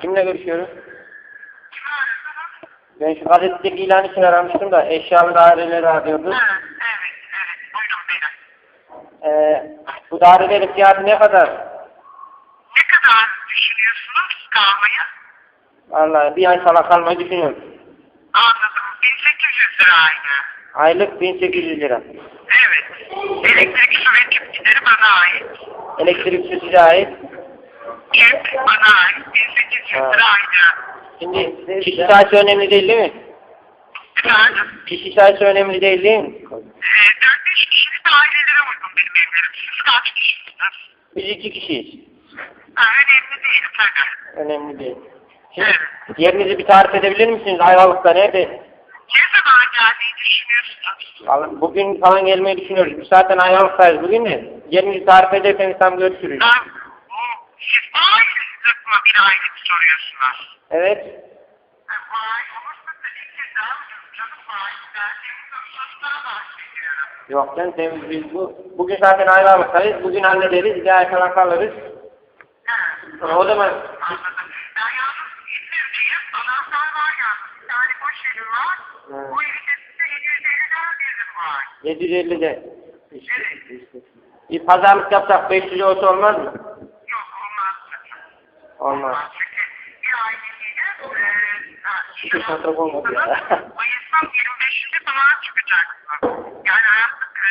Kimle görüşüyoruz? Ben şu gazetedeki ilan için aramıştım da eşyalı daireleri arıyorduk. Evet, evet, evet. Buyurun benim. Ee, bu dairelerin fiyatı ne kadar? Ne kadar düşünüyorsunuz kalmayı? Vallahi bir ay falan kalmayı düşünüyorum. Anladım. 1800 lira aynı. Aylık 1800 lira. Evet. Elektrik su ve tüp gideri bana ait. Elektrik su size ait. Tüp bana ait. 1800 Ha. lira aynı. Şimdi kişi sayısı önemli değil değil mi? Efendim? Kişi sayısı önemli değil değil mi? Ee, 4-5 kişilik ailelere uygun benim evlerim. Siz kaç kişisiniz? Biz iki kişiyiz. Ha, önemli değil tabii. Önemli değil. Şimdi yerinizi bir tarif edebilir misiniz? Ayvalık'ta nerede? Ne zaman gelmeyi düşünüyorsunuz? Vallahi Bugün falan gelmeyi düşünüyoruz. Biz zaten Ayvalık'tayız bugün de. Yerinizi tarif ederseniz tam görüşürüz. Ben, siz aileniz mı bir aylık soruyorsunuz? Evet. E, Vay olursa da iki daha ucuz canım. Ben temiz ucuzdan bahsediyorum. Yok canım temiz biz bu. Bugün zaten Ayvalık'tayız. Bugün hallederiz. Bir ay falan kalırız. He. O zaman Anladım. Ben yalnız İzmir'deyim. Anahtar var yalnız. Bir tane boş evim var. Hı. Bu evde size 750 evim var. 750'de. Evet. Bir pazarlık yapsak 500 olsa olmaz mı? Olmaz. Çünkü bir aileliğine eee Şu fotoğraf olmadı ya. Mayıs'ın 25'inde falan çıkacaksın. Yani artık e,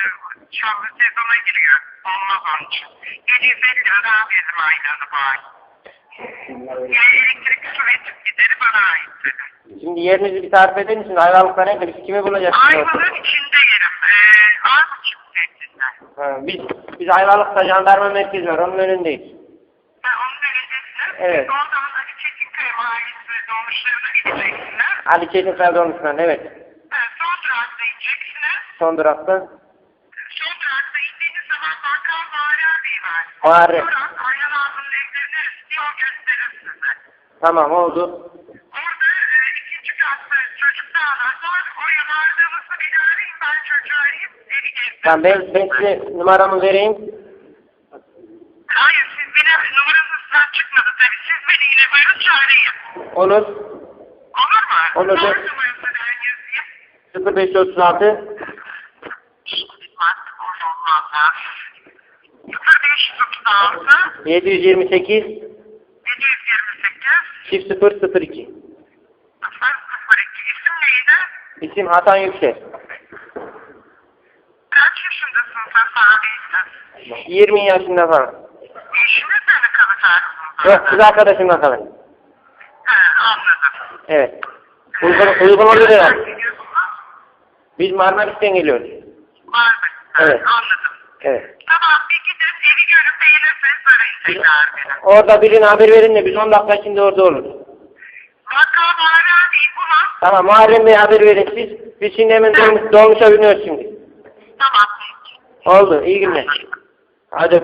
çalgı sezona giriyor. Olmaz onun için. 750 lira daha bizim aylarını bu ay. Yani elektrik su ve tüp gideri bana ait dedi. Şimdi yerinizi bir tarif eder misiniz? Ayvalık'ta nerede? Biz kimi bulacaksınız? Ayvalık'ın içinde yerim. Eee Armutçuk mevkisinden. Ha, biz, biz Ayvalık'ta jandarma merkezi var. Onun önündeyiz. Evet. O zaman Ali Çetinkaya mahallesi dolmuşlarına gideceksiniz. Ali Çetin Ferdoğan'ın evet. E, son durakta ineceksiniz. Son durakta. Son durakta indiğiniz zaman bakkal Muharrem Bey var. Muharrem. Durak Ayhan Ağzı'nın evlerine istiyor gösterir size. Tamam oldu. Orada e, ikinci katta çocuk dağlar var. Oraya vardığımızda beni arayın. Ben çocuğu arayayım. Evi gezdireyim. Tamam ben, ben size numaramı vereyim. Hayır siz beni numaranızdan çıkmadı tabii. Siz beni yine buyurun çağırayım. Olur. Olur mu? Olur. Ben yazayım. 0536 Bak orada olmaz ha. 0536 728 728 çift 002 02 isim neydi? İsim Hasan Yüksel. Kaç yaşındasın sen sahibisin? 20 yaşında falan. Yok kız arkadaşımla kalın. He anladım. Evet. Uygun, uygun oluyor ya. Biz Marmaris'ten geliyoruz. Var mı? Evet. Anladım. Evet. Tamam bir gidin evi görüp beğenirseniz arayın tekrar beni. Orada birine haber verin de biz 10 dakika içinde orada oluruz. Vaka Muharrem Bey bu lan. Tamam Muharrem Bey haber verin siz. Biz şimdi hemen dolmuş, dolmuşa biniyoruz şimdi. Tamam. Oldu. iyi günler. Hadi.